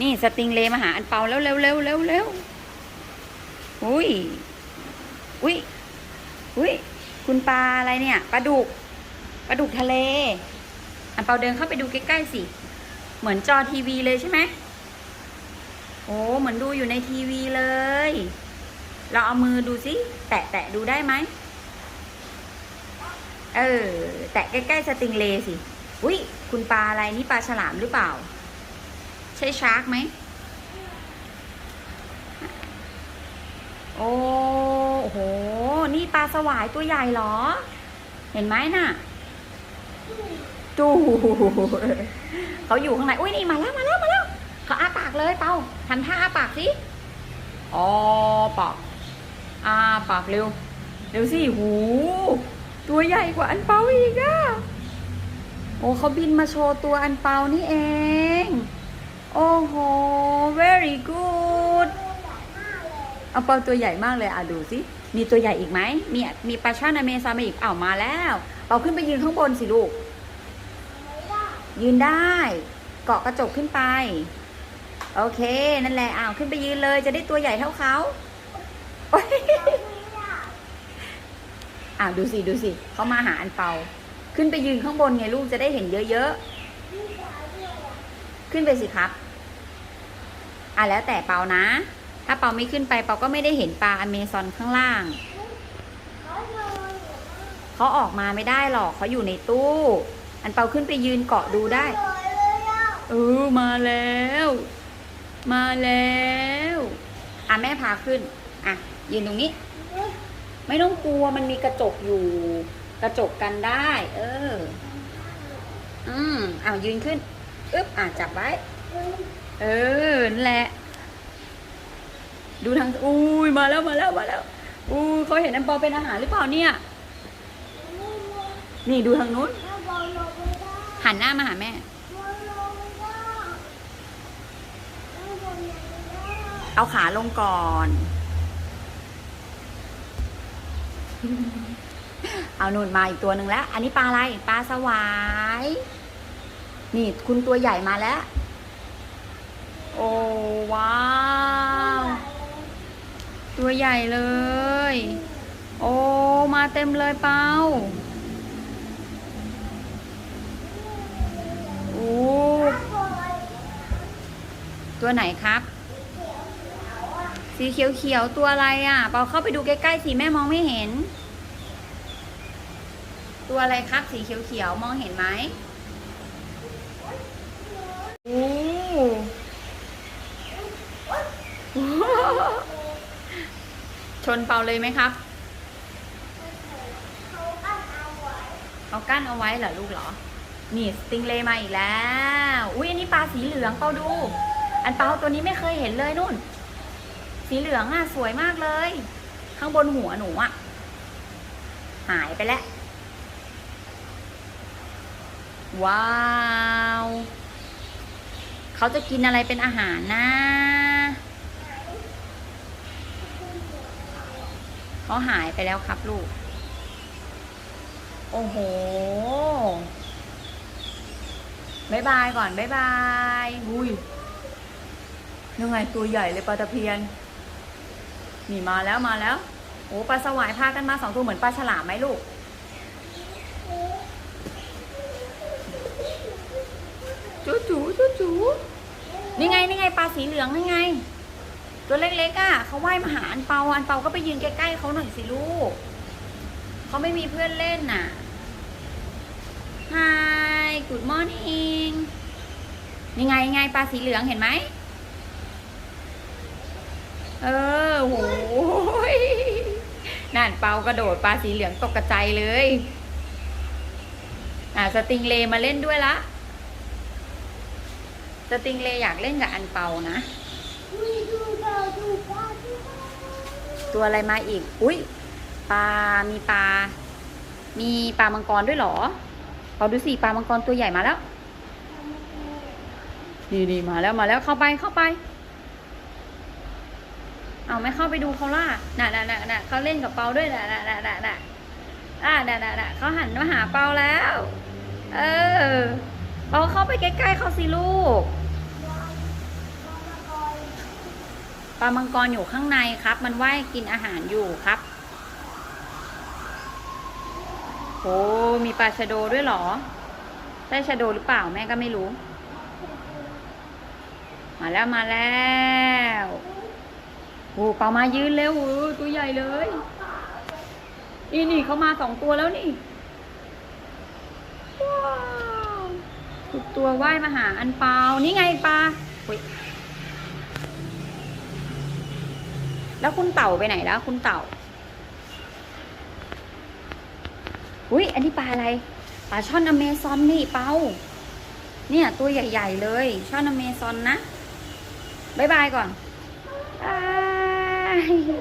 นี่สติงเลมาหาอันเปาแล้วเร็วเร็วเร็วเร็วอุ้ย อุ้ย อุ้ย คุณปลาอะไรเนี่ย ปลาดุก ปลาดุกทะเล อันเปาเดินเข้าไปดูใกล้ๆสิ เหมือนจอทีวีเลยใช่ไหมโอ้ เหมือนดูอยู่ในทีวีเลย เราเอามือดูสิแตะแตะดูได้ไหม เออ แตะใกล้ๆสติงเลสิ อุ้ย คุณปลาอะไรนี่ปลาฉลามหรือเปล่า ใช่ชาร์กไหม โอ้โห นี่ปลาสวายตัวใหญ่เหรอ เห็นไหมน่ะจูเขาอยู่ข้างใน อุ้ยนี่มาแล้วมาแล้วมาแล้วเขาอ้าปากเลยเปาทำท่าอ้าปากสิ อ๋อปากอ้าปากเร็ว เร็วสิหู ตัวใหญ่กว่าอันเปาอีกอะโอ้เขาบินมาโชว์ตัวอันเปานี่เอง โอ้โห very good เอาเปาตัวใหญ่มากเลยอะดูสิ มีตัวใหญ่อีกไหม มีมีปลาช่อนอเมซอนมาอีกเอ้ามาแล้วเปาขึ้นไปยืนข้างบนสิลูก ยืนได้ เกาะกระจกขึ้นไป โอเค นั่นแหละอ้าวขึ้นไปยืนเลย จะได้ตัวใหญ่เท่าเขาโอ๊ยอ้าวดูสิดูสิเขามาหาอันเปา ขึ้นไปยืนข้างบนไงลูกจะได้เห็นเยอะๆ ขึ้นไปสิครับ อะแล้วแต่เปานะ ถ้าเปาไม่ขึ้นไปเปาก็ไม่ได้เห็นปลาอเมซอนข้างล่าง เขาออกมาไม่ได้หรอกเขาอยู่ในตู้ อันเปาขึ้นไปยืนเกาะดูได้ เออมาแล้ว มาแล้วอะแม่พาขึ้น อะยืนตรงนี้ ไม่ต้องกลัวมันมีกระจกอยู่ กระจกกันได้ เออ อืมอ้าวยืนขึ้น อึ๊บอะจับไว้ เออนั่นแหละ ดูทางอุ้ยมาแล้วมาแล้วมาแล้วอุ้ยเขาเห็นอันปาเป็นอาหารหรือเปล่าเนี่ย นี่ดูทางนู้น หันหน้ามาหาแม่ เอาขาลงก่อน เอาหนุนมาอีกตัวหนึ่งแล้ว อันนี้ปลาอะไร ปลาสวาย นี่คุณตัวใหญ่มาแล้ว โอ้ว้าว ตัวใหญ่เลย โอ้มาเต็มเลยเปาโอ้ตัวไหนครับ สีเขียวๆตัวอะไรอะ เปาเข้าไปดูใกล้ๆสิแม่มองไม่เห็น ตัวอะไรครับ สีเขียวๆมองเห็นไหมโอ้ ชนเปาเลยไหมครับเอากั้นเอาไว้เหรอลูกเหรอ นี่สติงเลมาอีกแล้ว อุ้ยอันนี้ปลาสีเหลืองเปาดู อันเปาตัวนี้ไม่เคยเห็นเลยนุ่น สีเหลืองอะสวยมากเลย ข้างบนหัวหนูอะ หายไปแล้ว ว้าว เขาจะกินอะไรเป็นอาหารนะ เขาหายไปแล้วครับลูก โอ้โหบายบายก่อนบายบายอุ้ยยังไงตัวใหญ่เลยปลาตะเพียน นี่มาแล้วมาแล้ว โอ้ปลาสวายพากันมาสองตัวเหมือนปลาฉลามไหมลูก จูจูจูจูนี่ไงนี่ไงปลาสีเหลืองนี่ไง ตัวเล็กๆอะเขาว่ายมาหาอันเปาอันเปาก็ไปยืนใกล้ๆเขาหน่อยสิลูกเขาไม่มีเพื่อนเล่นน่ะ Hi good morning นี่ไงนี่ไงปลาสีเหลืองเห็นไหม เออโหยนั่นเปากระโดดปลาสีเหลืองตกกระจายเลย อ่าสติงเลมาเล่นด้วยละสติงเลอยากเล่นกับอันเปานะ ตัวอะไรมาอีก อุ้ยปลา มีปลา มีปลามังกรด้วยเหรอเราดูสิปลามังกรตัวใหญ่มาแล้ว นี่นี่มาแล้วมาแล้วเข้าไปเข้าไป เอาไม่เข้าไปดูเขาล่ะน่ะน่ะน่ะน่ะเขาเล่นกับเปาด้วยน่ะน่ะน่ะน่ะน่ะอ่าน่ะน่ะน่ะเขาหันมาหาเปาแล้ว เออเปาเข้าไปใกล้ๆเขาสิลูก ปลามังกรอยู่ข้างในครับ มันว่ายกินอาหารอยู่ครับโอ้มีปลาชะโดด้วยหรอใช่ชะโดหรือเปล่าแม่ก็ไม่รู้ มาแล้วมาแล้วโอ้ปลามายืนเร็วเออตัวใหญ่เลยนี่นี่เขามาสองตัวแล้วนี่ว้าวทุกตัวว่ายมาหาอันเปานี่ไงปลาอุ๊ย แล้วคุณเต่าไปไหนแล้ว คุณเต่า อุ้ยอันนี้ปลาอะไร ปลาช่อนอเมซอนนี่เปาเนี่ย ตัวใหญ่ ๆ เลย ช่อนอเมซอนนะบ๊ายบายก่อนบาย